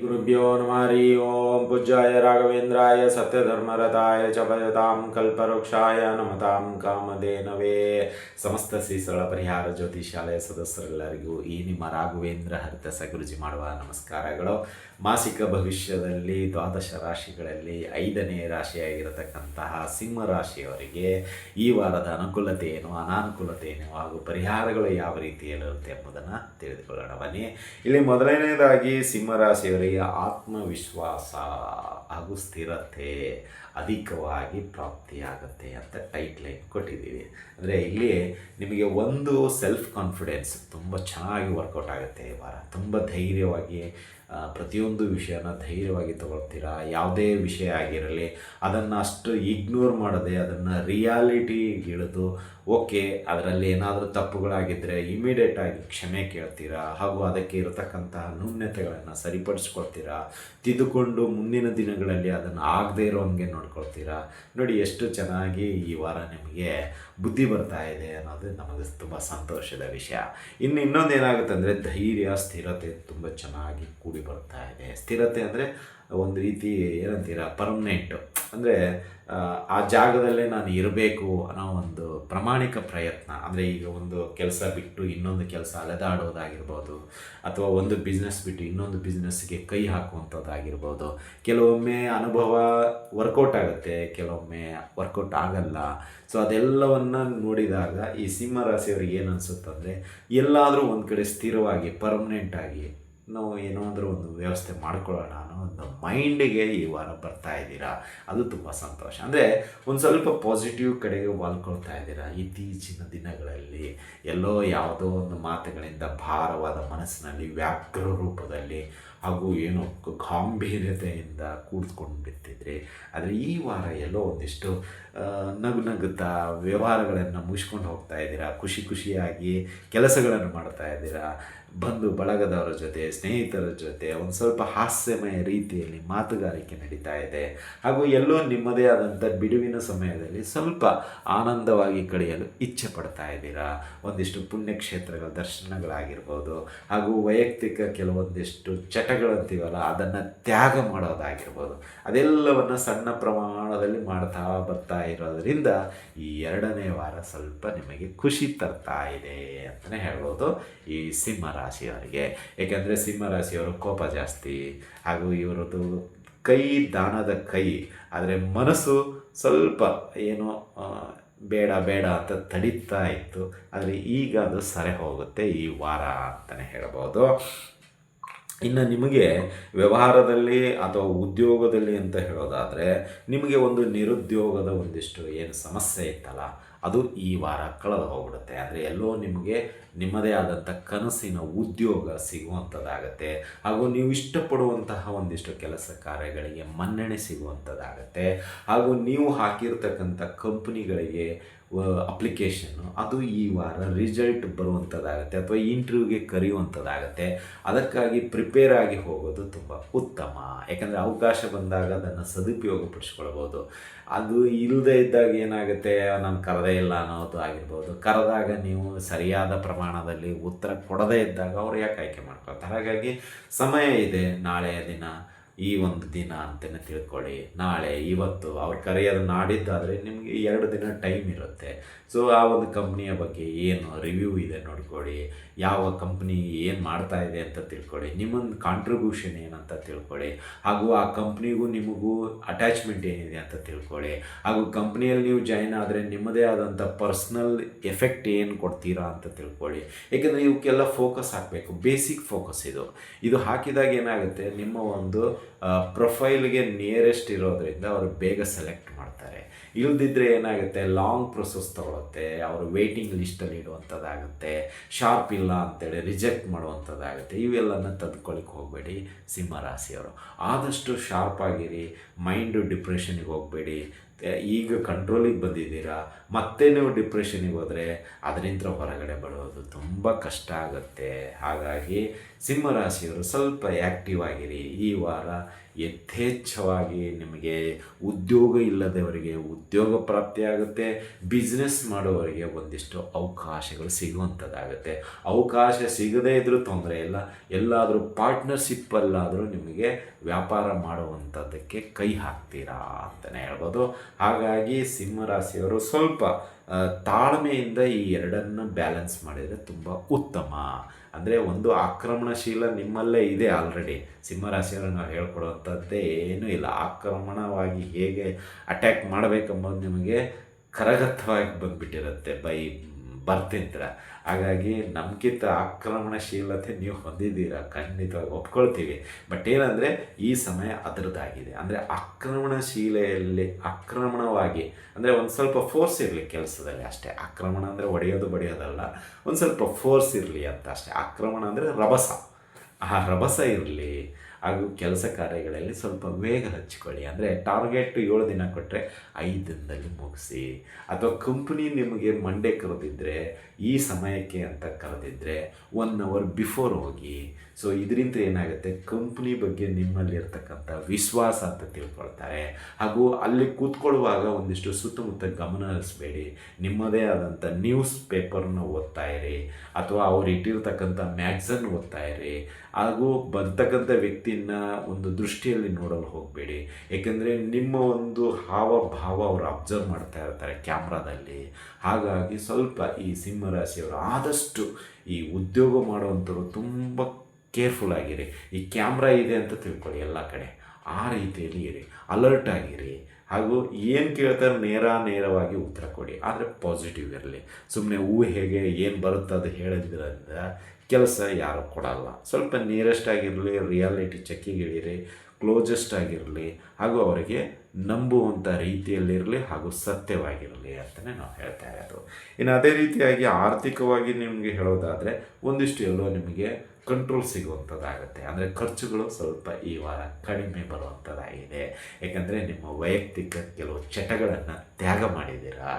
गुरुभ्यो नमः हरि ओं पूज्याय राघवेन्द्राय सत्यधर्मरताय च भजतां ಕಲ್ಪವೃಕ್ಷಾಯ ನಮತಾಂ ಕಾಮಧೇನವೇ ಸಮಸ್ತ ಶ್ರೀಸಳ ಪರಿಹಾರ ಜ್ಯೋತಿಷಾಲಯ ಸದಸ್ಯರೆಲ್ಲರಿಗೂ ಈ ನಿಮ್ಮ ರಾಘವೇಂದ್ರ ಹರಿತಸ ಗುರುಜಿ ಮಾಡುವ ನಮಸ್ಕಾರಗಳು ಮಾಸಿಕ ಭವಿಷ್ಯದಲ್ಲಿ ದ್ವಾದಶ ರಾಶಿಗಳಲ್ಲಿ ಐದನೇ ರಾಶಿಯಾಗಿರತಕ್ಕಂತಹ ಸಿಂಹ ರಾಶಿಯವರಿಗೆ ಈ ವಾರದ ಅನುಕೂಲತೆ ಏನು, ಅನಾನುಕೂಲತೆ ಏನು ಹಾಗೂ ಪರಿಹಾರಗಳು ಯಾವ ರೀತಿಯಲ್ಲಿರುತ್ತೆ ಎಂಬುದನ್ನು ತಿಳಿದುಕೊಳ್ಳೋಣ. ಬನ್ನಿ, ಇಲ್ಲಿ ಮೊದಲನೇದಾಗಿ ಸಿಂಹರಾಶಿಯವರಿಗೆ ಆತ್ಮವಿಶ್ವಾಸ ಹಾಗೂ ಸ್ಥಿರತೆ ಅಧಿಕವಾಗಿ ಪ್ರಾಪ್ತಿಯಾಗುತ್ತೆ ಅಂತ ಟೈಟ್ಲೈನ್ ಕೊಟ್ಟಿದ್ದೀವಿ. ಅಂದರೆ ಇಲ್ಲಿ ನಿಮಗೆ ಒಂದು ಸೆಲ್ಫ್ ಕಾನ್ಫಿಡೆನ್ಸ್ ತುಂಬ ಚೆನ್ನಾಗಿ ವರ್ಕೌಟ್ ಆಗುತ್ತೆ ಈ ವಾರ. ತುಂಬ ಧೈರ್ಯವಾಗಿ ಪ್ರತಿಯೊಂದು ವಿಷಯನ ಧೈರ್ಯವಾಗಿ ತಗೊಳ್ತೀರಾ? ಯಾವುದೇ ವಿಷಯ ಆಗಿರಲಿ, ಅದನ್ನು ಅಷ್ಟು ಇಗ್ನೋರ್ ಮಾಡದೆ ಅದನ್ನು ರಿಯಾಲಿಟಿಗಿಳಿದು ಓಕೆ ಅದರಲ್ಲಿ ಏನಾದರೂ ತಪ್ಪುಗಳಾಗಿದ್ದರೆ ಇಮಿಡಿಯೇಟಾಗಿ ಕ್ಷಮೆ ಕೇಳ್ತೀರಾ? ಹಾಗೂ ಅದಕ್ಕೆ ಇರತಕ್ಕಂತಹ ನ್ಯೂನ್ಯತೆಗಳನ್ನು ಸರಿಪಡಿಸ್ಕೊಳ್ತೀರಾ? ತಿದ್ದುಕೊಂಡು ಮುಂದಿನ ದಿನಗಳಲ್ಲಿ ಅದನ್ನು ಆಗದೇ ಇರೋ ಹಂಗೆ ನೋಡ್ಕೊಳ್ತೀರಾ? ನೋಡಿ, ಎಷ್ಟು ಚೆನ್ನಾಗಿ ಈ ವಾರ ನಿಮಗೆ ಬುದ್ಧಿ ಬರ್ತಾ ಇದೆ ಅನ್ನೋದು ನಮಗೆ ತುಂಬ ಸಂತೋಷದ ವಿಷಯ. ಇನ್ನು ಇನ್ನೊಂದು ಏನಾಗುತ್ತೆ ಅಂದರೆ ಧೈರ್ಯ, ಸ್ಥಿರತೆ ತುಂಬ ಚೆನ್ನಾಗಿ ಕೂಡಿ ಬರ್ತಾ ಇದೆ. ಸ್ಥಿರತೆ ಅಂದರೆ ಒಂದು ರೀತಿ ಏನಂತೀರ ಪರ್ಮನೆಂಟು ಅಂದರೆ, ಆ ಜಾಗದಲ್ಲೇ ನಾನು ಇರಬೇಕು ಅನ್ನೋ ಒಂದು ಪ್ರಾಮಾಣಿಕ ಪ್ರಯತ್ನ. ಅಂದರೆ ಈಗ ಒಂದು ಕೆಲಸ ಬಿಟ್ಟು ಇನ್ನೊಂದು ಕೆಲಸ ಅಲೆದಾಡೋದಾಗಿರ್ಬೋದು, ಅಥವಾ ಒಂದು ಬಿಸ್ನೆಸ್ ಬಿಟ್ಟು ಇನ್ನೊಂದು ಬಿಸ್ನೆಸ್ಗೆ ಕೈ ಹಾಕುವಂಥದ್ದಾಗಿರ್ಬೋದು. ಕೆಲವೊಮ್ಮೆ ಅನುಭವ ವರ್ಕೌಟ್ ಆಗುತ್ತೆ, ಕೆಲವೊಮ್ಮೆ ವರ್ಕೌಟ್ ಆಗಲ್ಲ. ಸೊ ಅದೆಲ್ಲವನ್ನು ನೋಡಿದಾಗ ಈ ಸಿಂಹ ರಾಶಿಯವ್ರಿಗೆ ಏನು ಅನಿಸುತ್ತಂದರೆ, ಎಲ್ಲಾದರೂ ಒಂದು ಕಡೆ ಸ್ಥಿರವಾಗಿ ಪರ್ಮನೆಂಟಾಗಿ ನಾವು ಏನೋ ಅಂದರೂ ಒಂದು ವ್ಯವಸ್ಥೆ ಮಾಡ್ಕೊಳ್ಳೋಣ ಅನ್ನೋ ಒಂದು ಮೈಂಡಿಗೆ ಈ ವಾರ ಬರ್ತಾ ಇದ್ದೀರಾ? ಅದು ತುಂಬ ಸಂತೋಷ. ಅಂದರೆ ಒಂದು ಸ್ವಲ್ಪ ಪಾಸಿಟಿವ್ ಕಡೆಗೆ ವಾಲ್ಕೊಳ್ತಾ ಇದ್ದೀರಾ ಇತ್ತೀಚಿನ ದಿನಗಳಲ್ಲಿ? ಎಲ್ಲೋ ಯಾವುದೋ ಒಂದು ಮಾತುಗಳಿಂದ ಭಾರವಾದ ಮನಸ್ಸಿನಲ್ಲಿ ವ್ಯಾಘ್ರ ರೂಪದಲ್ಲಿ ಹಾಗೂ ಏನೋ ಗಾಂಭೀರ್ಯತೆಯಿಂದ ಗಾಂಭೀರ್ಯತೆಯಿಂದ ಕೂಡ್ಸ್ಕೊಂಡಿರ್ತಿದ್ರಿ ಆದರೆ ಈ ವಾರ ಎಲ್ಲೋ ಒಂದಿಷ್ಟು ನಗು ನಗುತ್ತಾ ವ್ಯವಹಾರಗಳನ್ನು ಮುಗಿಸ್ಕೊಂಡು ಹೋಗ್ತಾ ಇದ್ದೀರಾ? ಖುಷಿ ಖುಷಿಯಾಗಿ ಕೆಲಸಗಳನ್ನು ಮಾಡ್ತಾ ಇದ್ದೀರಾ? ಬಂಧು ಬಳಗದವರ ಜೊತೆ, ಸ್ನೇಹಿತರ ಜೊತೆ ಒಂದು ಸ್ವಲ್ಪ ಹಾಸ್ಯಮಯ ರೀತಿಯಲ್ಲಿ ಮಾತುಗಾರಿಕೆ ನಡೀತಾ ಇದೆ. ಹಾಗೂ ಎಲ್ಲೋ ನಿಮ್ಮದೇ ಆದಂಥ ಬಿಡುವಿನ ಸಮಯದಲ್ಲಿ ಸ್ವಲ್ಪ ಆನಂದವಾಗಿ ಕಳೆಯಲು ಇಚ್ಛೆ ಪಡ್ತಾ ಇದ್ದೀರಾ? ಒಂದಿಷ್ಟು ಪುಣ್ಯಕ್ಷೇತ್ರಗಳ ದರ್ಶನಗಳಾಗಿರ್ಬೋದು, ಹಾಗೂ ವೈಯಕ್ತಿಕ ಕೆಲವೊಂದಿಷ್ಟು ಚಟಗಳಂತೀವಲ್ಲ, ಅದನ್ನು ತ್ಯಾಗ ಮಾಡೋದಾಗಿರ್ಬೋದು. ಅದೆಲ್ಲವನ್ನು ಸಣ್ಣ ಪ್ರಮಾಣದಲ್ಲಿ ಮಾಡ್ತಾ ಬರ್ತಾ ಇರೋದರಿಂದ ಈ ಎರಡನೇ ವಾರ ಸ್ವಲ್ಪ ನಿಮಗೆ ಖುಷಿ ತರ್ತಾ ಇದೆ ಅಂತಲೇ ಹೇಳ್ಬೋದು. ಈ ಸಿಂಹ ರಾಶಿಯವರಿಗೆ. ಏಕೆಂದರೆ ಸಿಂಹ ರಾಶಿಯವರು ಕೋಪ ಜಾಸ್ತಿ, ಹಾಗೂ ಇವರದ್ದು ಕೈ, ದಾನದ ಕೈ, ಆದರೆ ಮನಸ್ಸು ಸ್ವಲ್ಪ ಏನೋ ಬೇಡ ಬೇಡ ಅಂತ ತಡೀತಾ ಇತ್ತು. ಆದರೆ ಈಗ ಅದು ಸರಿ ಹೋಗುತ್ತೆ ಈ ವಾರ ಅಂತಲೇ ಹೇಳ್ಬೋದು. ಇನ್ನು ನಿಮಗೆ ವ್ಯವಹಾರದಲ್ಲಿ ಅಥವಾ ಉದ್ಯೋಗದಲ್ಲಿ ಅಂತ ಹೇಳೋದಾದರೆ, ನಿಮಗೆ ಒಂದು ನಿರುದ್ಯೋಗದ ಒಂದಿಷ್ಟು ಏನು ಸಮಸ್ಯೆ ಇತ್ತಲ್ಲ ಅದು ಈ ವಾರ ಕಳೆದು ಹೋಗ್ಬಿಡುತ್ತೆ. ಅಂದರೆ ಎಲ್ಲೋ ನಿಮಗೆ ನಿಮ್ಮದೇ ಆದಂಥ ಕನಸಿನ ಉದ್ಯೋಗ ಸಿಗುವಂಥದ್ದಾಗತ್ತೆ ಹಾಗೂ ನೀವು ಇಷ್ಟಪಡುವಂತಹ ಒಂದಿಷ್ಟು ಕೆಲಸ ಕಾರ್ಯಗಳಿಗೆ ಮನ್ನಣೆ ಸಿಗುವಂಥದ್ದಾಗತ್ತೆ ಹಾಗೂ ನೀವು ಹಾಕಿರ್ತಕ್ಕಂಥ ಕಂಪ್ನಿಗಳಿಗೆ ಅಪ್ಲಿಕೇಶನ್ನು ಅದು ಈ ವಾರ ರಿಸಲ್ಟ್ ಬರುವಂಥದ್ದಾಗತ್ತೆ ಅಥವಾ ಇಂಟರ್ವ್ಯೂಗೆ ಕರೆಯುವಂಥದ್ದಾಗತ್ತೆ ಅದಕ್ಕಾಗಿ ಪ್ರಿಪೇರ್ ಆಗಿ ಹೋಗೋದು ತುಂಬ ಉತ್ತಮ. ಯಾಕಂದರೆ ಅವಕಾಶ ಬಂದಾಗ ಅದನ್ನು ಸದುಪಯೋಗಪಡಿಸ್ಕೊಳ್ಬೋದು ಅದು ಇಲ್ಲದೆ ಇದ್ದಾಗ ಏನಾಗುತ್ತೆ? ನಾನು ಕರೆದೇ ಇಲ್ಲ ಅನ್ನೋದು ಆಗಿರ್ಬೋದು. ಕರೆದಾಗ ನೀವು ಸರಿಯಾದ ಪ್ರಮಾಣದಲ್ಲಿ ಉತ್ತರ ಕೊಡದೇ ಇದ್ದಾಗ ಅವ್ರು ಯಾಕೆ ಆಯ್ಕೆ ಮಾಡ್ಕೊಳ್ತಾರೆ? ಹಾಗಾಗಿ ಸಮಯ ಇದೆ ನಾಳೆಯ ದಿನ. ಈ ಒಂದು ದಿನ ಅಂತಲೇ ತಿಳ್ಕೊಳ್ಳಿ. ನಾಳೆ, ಇವತ್ತು ಅವ್ರ ಕರೆಯರ್ ನಾಡಿದ್ದಾದರೆ ನಿಮಗೆ ಎರಡು ದಿನ ಟೈಮ್ ಇರುತ್ತೆ. ಸೊ ಆ ಒಂದು ಕಂಪ್ನಿಯ ಬಗ್ಗೆ ಏನು ರಿವ್ಯೂ ಇದೆ ನೋಡ್ಕೊಳ್ಳಿ. ಯಾವ ಕಂಪ್ನಿ ಏನು ಮಾಡ್ತಾ ಇದೆ ಅಂತ ತಿಳ್ಕೊಳ್ಳಿ. ನಿಮ್ಮೊಂದು ಕಾಂಟ್ರಿಬ್ಯೂಷನ್ ಏನಂತ ತಿಳ್ಕೊಳ್ಳಿ. ಹಾಗೂ ಆ ಕಂಪ್ನಿಗೂ ನಿಮಗೂ ಅಟ್ಯಾಚ್ಮೆಂಟ್ ಏನಿದೆ ಅಂತ ತಿಳ್ಕೊಳ್ಳಿ. ಹಾಗೂ ಕಂಪ್ನಿಯಲ್ಲಿ ನೀವು ಜಾಯ್ನ್ ಆದರೆ ನಿಮ್ಮದೇ ಆದಂಥ ಪರ್ಸ್ನಲ್ ಎಫೆಕ್ಟ್ ಏನು ಕೊಡ್ತೀರಾ ಅಂತ ತಿಳ್ಕೊಳ್ಳಿ. ಏಕೆಂದರೆ ಇವಕ್ಕೆಲ್ಲ ಫೋಕಸ್ ಹಾಕಬೇಕು ಬೇಸಿಕ್ ಫೋಕಸ್ ಇದು. ಇದು ಹಾಕಿದಾಗ ಏನಾಗುತ್ತೆ? ನಿಮ್ಮ ಒಂದು ಪ್ರೊಫೈಲ್ಗೆ ನಿಯರೆಸ್ಟ್ ಇರೋದ್ರಿಂದ ಅವರು ಬೇಗ ಸೆಲೆಕ್ಟ್ ಮಾಡ್ತಾರೆ. ಇಲ್ದಿದ್ರೆ ಏನಾಗುತ್ತೆ? ಲಾಂಗ್ ಪ್ರೊಸೆಸ್ ತೊಗೊಳುತ್ತೆ. ಅವರು ವೇಟಿಂಗ್ ಲಿಸ್ಟಲ್ಲಿ ಇಡುವಂಥದ್ದಾಗುತ್ತೆ ಶಾರ್ಪ್ ಇಲ್ಲ ಅಂತೇಳಿ ರಿಜೆಕ್ಟ್ ಮಾಡುವಂಥದ್ದಾಗುತ್ತೆ ಇವೆಲ್ಲನ ತದ್ಕೊಳ್ಳಿಕ್ಕೆ ಹೋಗಬೇಡಿ ಸಿಂಹ ರಾಶಿಯವರು ಆದಷ್ಟು ಶಾರ್ಪ್ ಆಗಿರಿ ಮೈಂಡು ಡಿಪ್ರೆಷನ್ಗೆ ಹೋಗಬೇಡಿ. ಈಗ ಕಂಟ್ರೋಲಿಗೆ ಬಂದಿದ್ದೀರಾ? ಮತ್ತೆ ನೀವು ಡಿಪ್ರೆಷನಿಗೆ ಹೋದರೆ ಅದರಿಂದ ಹೊರಗಡೆ ಬರೋದು ತುಂಬ ಕಷ್ಟ ಆಗುತ್ತೆ. ಹಾಗಾಗಿ ಸಿಂಹರಾಶಿಯವರು ಸ್ವಲ್ಪ ಆ್ಯಕ್ಟಿವ್ ಆಗಿರಿ. ಈ ವಾರ ಯಥೇಚ್ಛವಾಗಿ ನಿಮಗೆ ಉದ್ಯೋಗ ಇಲ್ಲದವರಿಗೆ ಉದ್ಯೋಗ ಪ್ರಾಪ್ತಿಯಾಗುತ್ತೆ ಬಿಸ್ನೆಸ್ ಮಾಡುವವರಿಗೆ ಒಂದಿಷ್ಟು ಅವಕಾಶಗಳು ಸಿಗುವಂಥದ್ದಾಗುತ್ತೆ. ಅವಕಾಶ ಸಿಗದೇ ಇದ್ದರೂ ತೊಂದರೆ ಇಲ್ಲ. ಎಲ್ಲಾದರೂ ಪಾರ್ಟ್ನರ್ಶಿಪ್ಪಲ್ಲಾದರೂ ನಿಮಗೆ ವ್ಯಾಪಾರ ಮಾಡುವಂಥದ್ದಕ್ಕೆ ಕೈ ಹಾಕ್ತೀರಾ ಅಂತಲೇ ಹೇಳ್ಬೋದು. ಹಾಗಾಗಿ ಸಿಂಹರಾಶಿಯವರು ಸ್ವಲ್ಪ ತಾಳ್ಮೆಯಿಂದ ಈ ಎರಡನ್ನು ಬ್ಯಾಲೆನ್ಸ್ ಮಾಡಿದರೆ ತುಂಬ ಉತ್ತಮ. ಅಂದರೆ ಒಂದು ಆಕ್ರಮಣಶೀಲ ನಿಮ್ಮಲ್ಲೇ ಇದೆ ಆಲ್ರೆಡಿ ಸಿಂಹರಾಶಿಯವರು ನಾವು ಹೇಳ್ಕೊಡುವಂಥದ್ದೇ ಏನೂ ಇಲ್ಲ. ಆಕ್ರಮಣವಾಗಿ ಹೇಗೆ ಅಟ್ಯಾಕ್ ಮಾಡಬೇಕೆಂಬುದು ನಿಮಗೆ ಕರಗತವಾಗಿ ಬಂದುಬಿಟ್ಟಿರುತ್ತೆ ಬೈ ಬರ್ತಿಂತ್ರ ಹಾಗಾಗಿ ನಮಗಿಂತ ಆಕ್ರಮಣಶೀಲತೆ ನೀವು ಹೊಂದಿದ್ದೀರ, ಖಂಡಿತವಾಗಿ ಒಪ್ಕೊಳ್ತೀವಿ. ಬಟ್ ಏನಂದರೆ, ಈ ಸಮಯ ಅದರದ್ದಾಗಿದೆ. ಅಂದರೆ ಆಕ್ರಮಣಶೀಲೆಯಲ್ಲಿ, ಆಕ್ರಮಣವಾಗಿ, ಅಂದರೆ ಒಂದು ಸ್ವಲ್ಪ ಫೋರ್ಸ್ ಇರಲಿ ಕೆಲಸದಲ್ಲಿ ಅಷ್ಟೇ. ಆಕ್ರಮಣ ಅಂದರೆ ಒಡೆಯೋದು ಬಡಿಯೋದಲ್ಲ. ಒಂದು ಸ್ವಲ್ಪ ಫೋರ್ಸ್ ಇರಲಿ ಅಂತ ಅಷ್ಟೇ. ಆಕ್ರಮಣ ಅಂದರೆ ರಭಸ. ಆ ರಭಸ ಇರಲಿ ಹಾಗೂ ಕೆಲಸ ಕಾರ್ಯಗಳಲ್ಲಿ ಸ್ವಲ್ಪ ವೇಗ ಹಚ್ಕೊಳ್ಳಿ. ಅಂದರೆ ಟಾರ್ಗೆಟ್ ಏಳು ದಿನ ಕೊಟ್ಟರೆ ಐದು ದಿನದಲ್ಲಿ ಮುಗಿಸಿ. ಅಥವಾ ಕಂಪ್ನಿ ನಿಮಗೆ ಮಂಡೇ ಕರೆದಿದ್ದರೆ ಈ ಸಮಯಕ್ಕೆ ಅಂತ ಕರೆದಿದ್ದರೆ ಒನ್ ಅವರ್ ಬಿಫೋರ್ ಹೋಗಿ ಸೊ ಇದರಿಂದ ಏನಾಗುತ್ತೆ? ಕಂಪ್ನಿ ಬಗ್ಗೆ ನಿಮ್ಮಲ್ಲಿ ಇರ್ತಕ್ಕಂಥ ವಿಶ್ವಾಸ ಅಂತ ತಿಳ್ಕೊಳ್ತಾರೆ. ಹಾಗೂ ಅಲ್ಲಿ ಕೂತ್ಕೊಳ್ಳುವಾಗ ಒಂದಿಷ್ಟು ಸುತ್ತಮುತ್ತ ಗಮನ ಹರಿಸ್ಬೇಡಿ. ನಿಮ್ಮದೇ ಆದಂಥ ನ್ಯೂಸ್ ಪೇಪರ್ನ ಓದ್ತಾ ಇರಿ. ಅಥವಾ ಅವ್ರು ಇಟ್ಟಿರ್ತಕ್ಕಂಥ ಮ್ಯಾಗ್ಝನ್ ಓದ್ತಾ ಇರಿ. ಹಾಗೂ ಬರ್ತಕ್ಕಂಥ ವ್ಯಕ್ತಿನ ಒಂದು ದೃಷ್ಟಿಯಲ್ಲಿ ನೋಡಲು ಹೋಗಬೇಡಿ. ಏಕೆಂದರೆ ನಿಮ್ಮ ಒಂದು ಹಾವಭಾವ ಅವರು ಅಬ್ಸರ್ವ್ ಮಾಡ್ತಾ ಇರ್ತಾರೆ ಕ್ಯಾಮ್ರಾದಲ್ಲಿ. ಹಾಗಾಗಿ ಸ್ವಲ್ಪ ಈ ಸಿಂಹರಾಶಿಯವರು ಆದಷ್ಟು ಈ ಉದ್ಯೋಗ ಮಾಡುವಂಥವ್ರು ತುಂಬ ಕೇರ್ಫುಲ್ ಆಗಿರಿ. ಈ ಕ್ಯಾಮ್ರಾ ಇದೆ ಅಂತ ತಿಳ್ಕೊಳ್ಳಿ ಎಲ್ಲ ಕಡೆ. ಆ ರೀತಿಯಲ್ಲಿ ಇರಿ. ಅಲರ್ಟ್ ಆಗಿರಿ. ಹಾಗೂ ಏನು ಕೇಳ್ತಾರೆ ನೇರ ನೇರವಾಗಿ ಉತ್ತರ ಕೊಡಿ. ಆದರೆ ಪಾಸಿಟಿವ್ ಇರಲಿ. ಸುಮ್ಮನೆ ಊಹೆಗೆ ಏನು ಬರುತ್ತೆ ಅದು ಹೇಳಿದ್ರಿಂದ ಕೆಲಸ ಯಾರು ಕೊಡಲ್ಲ. ಸ್ವಲ್ಪ ನಿಯರೆಸ್ಟ್ ಆಗಿರಲಿ ರಿಯಾಲಿಟಿ ಚೆಕ್ಕಿಗೆ ಇಳಿರಿ. ಕ್ಲೋಜೆಸ್ಟ್ ಆಗಿರಲಿ ಹಾಗೂ ಅವರಿಗೆ ನಂಬುವಂಥ ರೀತಿಯಲ್ಲಿರಲಿ ಹಾಗೂ ಸತ್ಯವಾಗಿರಲಿ ಅಂತಲೇ ನಾವು ಹೇಳ್ತಾ ಇರೋದು. ಇನ್ನು ಅದೇ ರೀತಿಯಾಗಿ ಆರ್ಥಿಕವಾಗಿ ನಿಮಗೆ ಹೇಳೋದಾದರೆ ಒಂದಿಷ್ಟು ಎಲ್ಲೋ ನಿಮಗೆ ಕಂಟ್ರೋಲ್ ಸಿಗುವಂಥದ್ದಾಗುತ್ತೆ. ಅಂದರೆ ಖರ್ಚುಗಳು ಸ್ವಲ್ಪ ಈ ವಾರ ಕಡಿಮೆ ಬರುವಂಥದ್ದಾಗಿದೆ. ಏಕೆಂದರೆ ನಿಮ್ಮ ವೈಯಕ್ತಿಕ ಕೆಲವು ಚಟಗಳನ್ನು ತ್ಯಾಗ ಮಾಡಿದ್ದೀರಾ?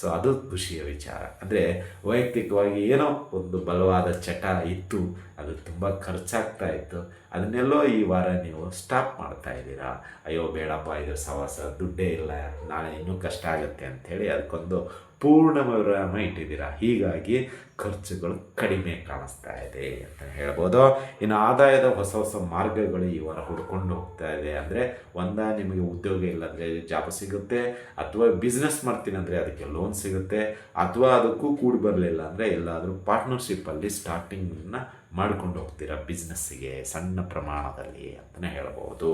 ಸೊ ಅದು ಖುಷಿಯ ವಿಚಾರ. ಅಂದರೆ ವೈಯಕ್ತಿಕವಾಗಿ ಏನೋ ಒಂದು ಬಲವಾದ ಚಟ ಇತ್ತು, ಅದು ತುಂಬ ಖರ್ಚಾಗ್ತಾ ಇತ್ತು. ಅದನ್ನೆಲ್ಲೋ ಈ ವಾರ ನೀವು ಸ್ಟಾಪ್ ಮಾಡ್ತಾ ಇದ್ದೀರಾ? ಅಯ್ಯೋ, ಬೇಡಪ್ಪ, ಇದು ಸವಾಸ, ದುಡ್ಡೇ ಇಲ್ಲ, ನಾಳೆ ಇನ್ನೂ ಕಷ್ಟ ಆಗುತ್ತೆ ಅಂಥೇಳಿ ಅದಕ್ಕೊಂದು ಪೂರ್ಣ ವಿರಾಮ ಇಟ್ಟಿದ್ದೀರಾ? ಹೀಗಾಗಿ ಖರ್ಚುಗಳು ಕಡಿಮೆ ಕಾಣಿಸ್ತಾ ಇದೆ ಅಂತ ಹೇಳ್ಬೋದು. ಇನ್ನು ಆದಾಯದ ಹೊಸ ಹೊಸ ಮಾರ್ಗಗಳು ಈ ವಾರ ಹುಡ್ಕೊಂಡು ಹೋಗ್ತಾ ಇದೆ. ಅಂದರೆ ಒಂದ ನಿಮಗೆ ಉದ್ಯೋಗ ಇಲ್ಲಾಂದರೆ ಜಾಬ್ ಸಿಗುತ್ತೆ, ಅಥವಾ ಬಿಸ್ನೆಸ್ ಮಾಡ್ತೀನಿ ಅಂದರೆ ಅದಕ್ಕೆ ಲೋನ್ ಸಿಗುತ್ತೆ, ಅಥವಾ ಅದಕ್ಕೂ ಕೂಡಿ ಬರಲಿಲ್ಲ ಅಂದರೆ ಎಲ್ಲಾದರೂ ಪಾರ್ಟ್ನರ್ಶಿಪ್ಪಲ್ಲಿ ಸ್ಟಾರ್ಟಿಂಗನ್ನ ಮಾಡ್ಕೊಂಡು ಹೋಗ್ತೀರಾ ಬಿಸ್ನೆಸ್ಸಿಗೆ ಸಣ್ಣ ಪ್ರಮಾಣದಲ್ಲಿ ಅಂತಲೇ ಹೇಳ್ಬೋದು.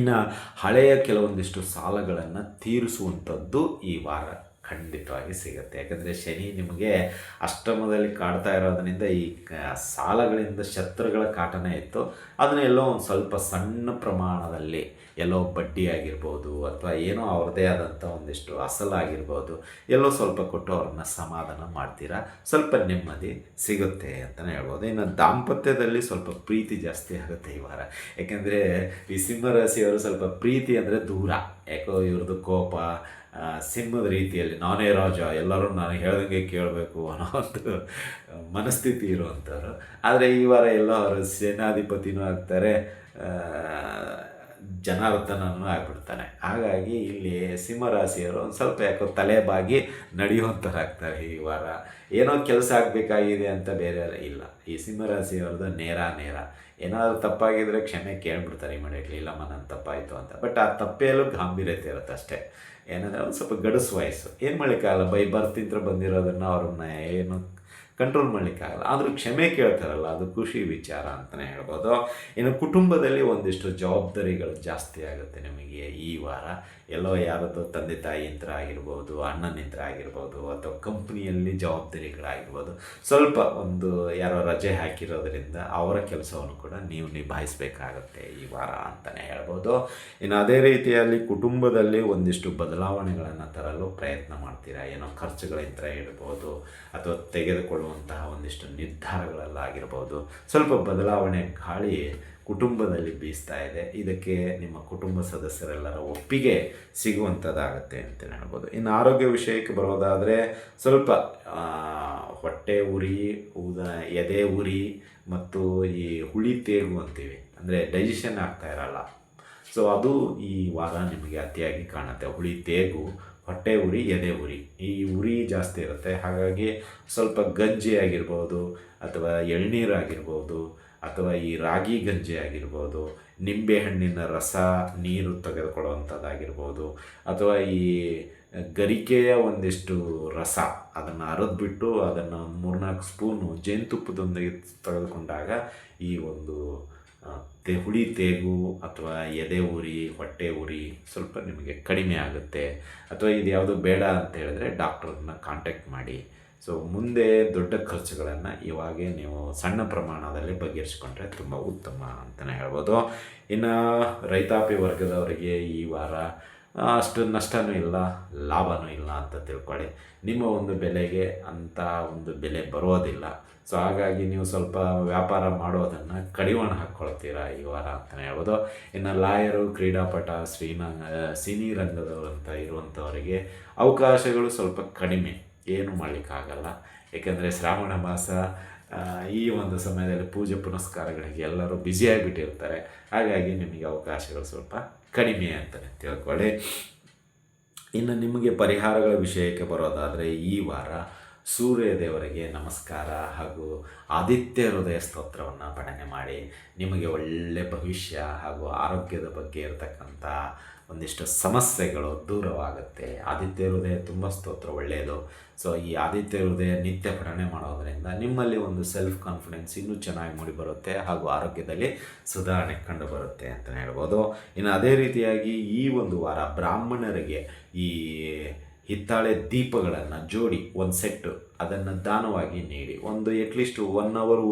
ಇನ್ನು ಹಳೆಯ ಕೆಲವೊಂದಿಷ್ಟು ಸಾಲಗಳನ್ನು ತೀರಿಸುವಂಥದ್ದು ಈ ವಾರ. ಖಂಡಿತವಾಗಿ ಸಿಗುತ್ತೆ. ಯಾಕಂದರೆ ಶನಿ ನಿಮಗೆ ಅಷ್ಟಮದಲ್ಲಿ ಕಾಡ್ತಾ ಇರೋದರಿಂದ ಈ ಸಾಲಗಳಿಂದ ಶತ್ರುಗಳ ಕಾಟನೇ ಇತ್ತು. ಅದನ್ನ ಎಲ್ಲೋ ಒಂದು ಸ್ವಲ್ಪ ಸಣ್ಣ ಪ್ರಮಾಣದಲ್ಲಿ ಎಲ್ಲೋ ಬಡ್ಡಿ ಆಗಿರ್ಬೋದು ಅಥವಾ ಏನೋ ಅವ್ರದ್ದೇ ಆದಂಥ ಒಂದಿಷ್ಟು ಅಸಲಾಗಿರ್ಬೋದು ಎಲ್ಲೋ ಸ್ವಲ್ಪ ಕೊಟ್ಟು ಅವ್ರನ್ನ ಸಮಾಧಾನ ಮಾಡ್ತೀರಾ? ಸ್ವಲ್ಪ ನೆಮ್ಮದಿ ಸಿಗುತ್ತೆ ಅಂತಲೇ ಹೇಳ್ಬೋದು. ಇನ್ನು ದಾಂಪತ್ಯದಲ್ಲಿ ಸ್ವಲ್ಪ ಪ್ರೀತಿ ಜಾಸ್ತಿ ಆಗುತ್ತೆ ಈ ವಾರ. ಯಾಕೆಂದರೆ ಈ ಸಿಂಹರಾಶಿಯವರು ಸ್ವಲ್ಪ ಪ್ರೀತಿ ಅಂದರೆ ದೂರ. ಯಾಕೋ ಇವ್ರದ್ದು ಕೋಪ ಸಿಂಹದ ರೀತಿಯಲ್ಲಿ, ನಾನೇ ರಾಜ, ಎಲ್ಲರೂ ನಾನು ಹೇಳ್ದಂಗೆ ಕೇಳಬೇಕು ಅನ್ನೋ ಒಂದು ಮನಸ್ಥಿತಿ ಇರುವಂಥವ್ರು. ಆದರೆ ಈ ವಾರ ಎಲ್ಲ ಅವರು ಸೇನಾಧಿಪತಿನೂ ಆಗ್ತಾರೆ. ಜನಾರ್ದನನೂ ಆಗಿಬಿಡ್ತಾನೆ. ಹಾಗಾಗಿ ಇಲ್ಲಿ ಸಿಂಹರಾಶಿಯವರು ಒಂದು ಸ್ವಲ್ಪ ಯಾಕೋ ತಲೆ ಬಾಗಿ ಈ ವಾರ. ಏನೋ ಕೆಲಸ ಆಗಬೇಕಾಗಿದೆ ಅಂತ ಬೇರೆ ಇಲ್ಲ. ಈ ಸಿಂಹರಾಶಿಯವ್ರದ್ದು ನೇರ ನೇರ. ಏನಾದರೂ ತಪ್ಪಾಗಿದ್ದರೆ ಕ್ಷಮೆ ಕೇಳ್ಬಿಡ್ತಾರೆ ಇಮಿಡಿಯೇಟ್ಲಿ ಇಲ್ಲಮ್ಮ ನನ್ನ ತಪ್ಪಾಯಿತು ಅಂತ. ಬಟ್ ಆ ತಪ್ಪೆಯಲ್ಲೂ ಗಾಂಭೀರ್ಯತೆ ಇರುತ್ತೆ ಅಷ್ಟೇ. ಏನಂದರೆ ಒಂದು ಸ್ವಲ್ಪ ಗಡಸು ವಯಸ್ಸು. ಏನು ಮಾಡಲಿಕ್ಕಾಗಲ್ಲ? ಬೈ ಬರ್ತಿಂತ್ರ ಬಂದಿರೋದನ್ನು ಅವ್ರನ್ನ ಏನು ಕಂಟ್ರೋಲ್ ಮಾಡಲಿಕ್ಕಾಗಲ್ಲ. ಆದರೂ ಕ್ಷಮೆ ಕೇಳ್ತಾರಲ್ಲ, ಅದು ಖುಷಿ ವಿಚಾರ ಅಂತಲೇ ಹೇಳ್ಬೋದು. ಇನ್ನು ಕುಟುಂಬದಲ್ಲಿ ಒಂದಿಷ್ಟು ಜವಾಬ್ದಾರಿಗಳು ಜಾಸ್ತಿ ಆಗುತ್ತೆ ನಿಮಗೆ ಈ ವಾರ. ಎಲ್ಲೋ ಯಾರದ್ದು ತಂದೆ ತಾಯಿಯಂತ್ರ ಆಗಿರ್ಬೋದು ಅಣ್ಣನಿಂತ್ರ ಆಗಿರ್ಬೋದು, ಅಥವಾ ಕಂಪ್ನಿಯಲ್ಲಿ ಜವಾಬ್ದಾರಿಗಳಾಗಿರ್ಬೋದು, ಸ್ವಲ್ಪ ಒಂದು ಯಾರೋ ರಜೆ ಹಾಕಿರೋದ್ರಿಂದ ಅವರ ಕೆಲಸವನ್ನು ಕೂಡ ನೀವು ನಿಭಾಯಿಸಬೇಕಾಗತ್ತೆ ಈ ವಾರ ಅಂತಲೇ ಹೇಳ್ಬೋದು. ಇನ್ನು ಅದೇ ರೀತಿಯಲ್ಲಿ ಕುಟುಂಬದಲ್ಲಿ ಒಂದಿಷ್ಟು ಬದಲಾವಣೆಗಳನ್ನು ತರಲು ಪ್ರಯತ್ನ ಮಾಡ್ತೀರಾ? ಏನೋ ಖರ್ಚುಗಳಿಂದ ಇರ್ಬೋದು ಅಥವಾ ತೆಗೆದುಕೊಳ್ಳುವ ಕೈಗೊಳ್ಳುವಂತಹ ಒಂದಿಷ್ಟು ನಿರ್ಧಾರಗಳಲ್ಲಾಗಿರ್ಬೋದು ಸ್ವಲ್ಪ ಬದಲಾವಣೆ ಗಾಳಿ ಕುಟುಂಬದಲ್ಲಿ ಬೀಸ್ತಾ ಇದೆ. ಇದಕ್ಕೆ ನಿಮ್ಮ ಕುಟುಂಬ ಸದಸ್ಯರೆಲ್ಲರ ಒಪ್ಪಿಗೆ ಸಿಗುವಂಥದ್ದಾಗತ್ತೆ ಅಂತ ಹೇಳ್ಬೋದು. ಇನ್ನು ಆರೋಗ್ಯ ವಿಷಯಕ್ಕೆ ಬರೋದಾದರೆ ಸ್ವಲ್ಪ ಹೊಟ್ಟೆ ಉರಿ, ಉದ, ಎದೆ ಉರಿ ಮತ್ತು ಈ ಹುಳಿ ತೇಗು ಅಂತೀವಿ. ಅಂದರೆ ಡೈಜೆಷನ್ ಆಗ್ತಾ ಇರಲ್ಲ. ಸೊ ಅದು ಈ ವಾರ ನಿಮಗೆ ಅತಿಯಾಗಿ ಕಾಣುತ್ತೆ. ಹುಳಿ ತೇಗು ಹೊಟ್ಟೆ ಉರಿ, ಎದೆ ಉರಿ. ಈ ಉರಿ ಜಾಸ್ತಿ ಇರುತ್ತೆ. ಹಾಗಾಗಿ ಸ್ವಲ್ಪ ಗಂಜಿ ಆಗಿರ್ಬೋದು ಅಥವಾ ಎಳ್ನೀರು ಆಗಿರ್ಬೋದು ಅಥವಾ ಈ ರಾಗಿ ಗಂಜಿ ಆಗಿರ್ಬೋದು ನಿಂಬೆಹಣ್ಣಿನ ರಸ, ನೀರು ತೆಗೆದುಕೊಳ್ಳುವಂಥದ್ದಾಗಿರ್ಬೋದು, ಅಥವಾ ಈ ಗರಿಕೆಯ ಒಂದಿಷ್ಟು ರಸ, ಅದನ್ನು ಅರೆದ್ಬಿಟ್ಟು ಅದನ್ನು ಒಂದು ಮೂರ್ನಾಲ್ಕು ಸ್ಪೂನು ಜೇನುತುಪ್ಪದೊಂದಿಗೆ ತೆಗೆದುಕೊಂಡಾಗ ಈ ಒಂದು ತೆ ಹುಳಿ ತೇಗು ಅಥವಾ ಎದೆ ಉರಿ, ಹೊಟ್ಟೆ ಉರಿ ಸ್ವಲ್ಪ ನಿಮಗೆ ಕಡಿಮೆ ಆಗುತ್ತೆ. ಅಥವಾ ಇದು ಯಾವುದು ಬೇಡ ಅಂತ ಹೇಳಿದ್ರೆ ಡಾಕ್ಟ್ರನ್ನ ಕಾಂಟ್ಯಾಕ್ಟ್ ಮಾಡಿ. ಸೊ ಮುಂದೆ ದೊಡ್ಡ ಖರ್ಚುಗಳನ್ನು ಇವಾಗೇ ನೀವು ಸಣ್ಣ ಪ್ರಮಾಣದಲ್ಲಿ ಬಗೆಹರಿಸ್ಕೊಂಡ್ರೆ ತುಂಬ ಉತ್ತಮ ಅಂತಲೇ ಹೇಳ್ಬೋದು. ಇನ್ನು ರೈತಾಪಿ ವರ್ಗದವರಿಗೆ ಈ ವಾರ ಅಷ್ಟು ನಷ್ಟನೂ ಇಲ್ಲ, ಲಾಭನೂ ಇಲ್ಲ ಅಂತ ತಿಳ್ಕೊಳ್ಳಿ. ನಿಮ್ಮ ಒಂದು ಬೆಲೆಗೆ ಅಂಥ ಒಂದು ಬೆಲೆ ಬರೋದಿಲ್ಲ. ಸೊ ಹಾಗಾಗಿ ನೀವು ಸ್ವಲ್ಪ ವ್ಯಾಪಾರ ಮಾಡೋದನ್ನು ಕಡಿವಾಣ ಹಾಕ್ಕೊಳ್ತೀರಾ ಈ ವಾರ ಅಂತಲೇ ಹೇಳ್ಬೋದು. ಇನ್ನು ಲಾಯರು, ಕ್ರೀಡಾಪಟ, ಶ್ರೀನ ಸಿನಿ ರಂಗದವರು ಅಂತ ಇರುವಂಥವರಿಗೆ ಅವಕಾಶಗಳು ಸ್ವಲ್ಪ ಕಡಿಮೆ. ಏನು ಮಾಡಲಿಕ್ಕಾಗಲ್ಲ. ಏಕೆಂದರೆ ಶ್ರಾವಣ ಮಾಸ ಈ ಒಂದು ಸಮಯದಲ್ಲಿ ಪೂಜೆ ಪುನಸ್ಕಾರಗಳಿಗೆ ಎಲ್ಲರೂ ಬ್ಯುಸಿಯಾಗಿಬಿಟ್ಟಿರ್ತಾರೆ ಹಾಗಾಗಿ ನಿಮಗೆ ಅವಕಾಶಗಳು ಸ್ವಲ್ಪ ಕಡಿಮೆ ಅಂತಲೇ ತಿಳ್ಕೊಳ್ಳಿ. ಇನ್ನು ನಿಮಗೆ ಪರಿಹಾರಗಳ ವಿಷಯಕ್ಕೆ ಬರೋದಾದರೆ ಈ ವಾರ ಸೂರ್ಯ ದೇವರಿಗೆ ನಮಸ್ಕಾರ ಹಾಗೂ ಆದಿತ್ಯ ಹೃದಯ ಸ್ತೋತ್ರವನ್ನು ಪಠನೆ ಮಾಡಿ ನಿಮಗೆ ಒಳ್ಳೆ ಭವಿಷ್ಯ ಹಾಗೂ ಆರೋಗ್ಯದ ಬಗ್ಗೆ ಇರತಕ್ಕಂಥ ಒಂದಿಷ್ಟು ಸಮಸ್ಯೆಗಳು ದೂರವಾಗುತ್ತೆ. ಆದಿತ್ಯ ಹೃದಯ ತುಂಬ ಸ್ತೋತ್ರ, ಒಳ್ಳೆಯದು. ಸೊ ಈ ಆದಿತ್ಯ ಹೃದಯ ನಿತ್ಯ ಪಠನೆ ಮಾಡೋದರಿಂದ ನಿಮ್ಮಲ್ಲಿ ಒಂದು ಸೆಲ್ಫ್ ಕಾನ್ಫಿಡೆನ್ಸ್ ಇನ್ನೂ ಚೆನ್ನಾಗಿ ಮೂಡಿ ಬರುತ್ತೆ ಹಾಗೂ ಆರೋಗ್ಯದಲ್ಲಿ ಸುಧಾರಣೆ ಕಂಡು ಬರುತ್ತೆ ಅಂತ ಹೇಳ್ಬೋದು. ಇನ್ನು ಅದೇ ರೀತಿಯಾಗಿ ಈ ಒಂದು ವಾರ ಬ್ರಾಹ್ಮಣರಿಗೆ ಈ ಹಿತ್ತಾಳೆ ದೀಪಗಳನ್ನು ಜೋಡಿ ಒಂದು ಸೆಟ್ಟು ಅದನ್ನು ದಾನವಾಗಿ ನೀಡಿ, ಒಂದು ಎಟ್ಲೀಸ್ಟ್ ಒನ್ ಅವರು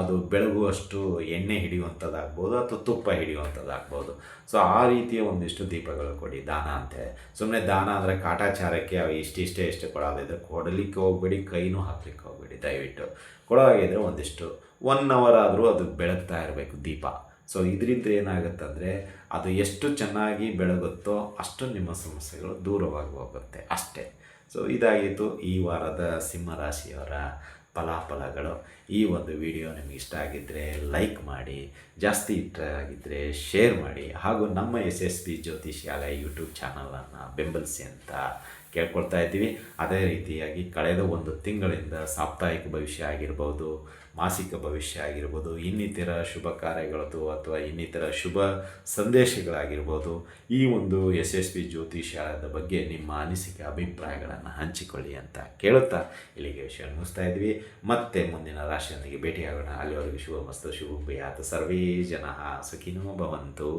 ಅದು ಬೆಳಗುವಷ್ಟು ಎಣ್ಣೆ ಹಿಡಿಯುವಂಥದ್ದಾಗ್ಬೋದು ಅಥವಾ ತುಪ್ಪ ಹಿಡಿಯುವಂಥದ್ದಾಗ್ಬೋದು ಸೊ ಆ ರೀತಿಯ ಒಂದಿಷ್ಟು ದೀಪಗಳು ಕೊಡಿ, ದಾನ ಅಂತೇಳಿ ಸುಮ್ಮನೆ ದಾನ ಅಂದರೆ ಕಾಟಾಚಾರಕ್ಕೆ ಅವು ಇಷ್ಟಿಷ್ಟೇ ಇಷ್ಟೇ ಕೊಡೋದಿದ್ರೆ ಕೊಡಲಿಕ್ಕೆ ಹೋಗ್ಬೇಡಿ, ಕೈನೂ ಹಾಕ್ಲಿಕ್ಕೆ ಹೋಗ್ಬೇಡಿ, ದಯವಿಟ್ಟು. ಕೊಡೋವಾಗಿದ್ದರೆ ಒಂದಿಷ್ಟು ಒನ್ ಅವರ್ ಆದರೂ ಅದು ಬೆಳಗ್ತಾ ಇರಬೇಕು ದೀಪ. ಸೊ ಇದರಿಂದ ಏನಾಗುತ್ತಂದರೆ ಅದು ಎಷ್ಟು ಚೆನ್ನಾಗಿ ಬೆಳಗುತ್ತೋ ಅಷ್ಟು ನಿಮ್ಮ ಸಮಸ್ಯೆಗಳು ದೂರವಾಗಿ ಹೋಗುತ್ತೆ ಅಷ್ಟೇ. ಸೊ ಇದಾಗಿತ್ತು ಈ ವಾರದ ಸಿಂಹರಾಶಿಯವರ ಫಲಾಫಲಗಳು. ಈ ಒಂದು ವಿಡಿಯೋ ನಿಮಗೆ ಇಷ್ಟ ಆಗಿದ್ದರೆ ಲೈಕ್ ಮಾಡಿ, ಜಾಸ್ತಿ ಇಷ್ಟ ಆಗಿದ್ದರೆ ಶೇರ್ ಮಾಡಿ, ಹಾಗೂ ನಮ್ಮ ಪಿ ಜ್ಯೋತಿಷ್ಯಾಲಯ ಯೂಟ್ಯೂಬ್ ಚಾನಲನ್ನು ಬೆಂಬಲಿಸಿ ಅಂತ ಕೇಳ್ಕೊಳ್ತಾ ಇದ್ದೀವಿ. ಅದೇ ರೀತಿಯಾಗಿ ಕಳೆದ ಒಂದು ತಿಂಗಳಿಂದ ಸಾಪ್ತಾಹಿಕ ಭವಿಷ್ಯ ಆಗಿರ್ಬೋದು, ಮಾಸಿಕ ಭವಿಷ್ಯ ಆಗಿರ್ಬೋದು, ಇನ್ನಿತರ ಶುಭ ಕಾರ್ಯಗಳದ್ದು ಅಥವಾ ಇನ್ನಿತರ ಶುಭ ಸಂದೇಶಗಳಾಗಿರ್ಬೋದು, ಈ ಒಂದು ಎಸ್ ಎಸ್ ಪಿ ಜ್ಯೋತಿಷ್ಯದ ಬಗ್ಗೆ ನಿಮ್ಮ ಅನಿಸಿಕೆ, ಅಭಿಪ್ರಾಯಗಳನ್ನು ಹಂಚಿಕೊಳ್ಳಿ ಅಂತ ಕೇಳುತ್ತಾ ಇಲ್ಲಿಗೆ ವಿಷಯ ಮುಗಿಸ್ತಾ ಇದ್ವಿ ಮತ್ತೆ ಮುಂದಿನ ರಾಶಿಯೊಂದಿಗೆ ಭೇಟಿಯಾಗೋಣ. ಅಲ್ಲಿವರೆಗೂ ಶುಭ ಮಸ್ತು ಶುಭ ಭಯಾತ ಸರ್ವೇ ಜನ. ಸುಖಿನೋ ಭವಂತು.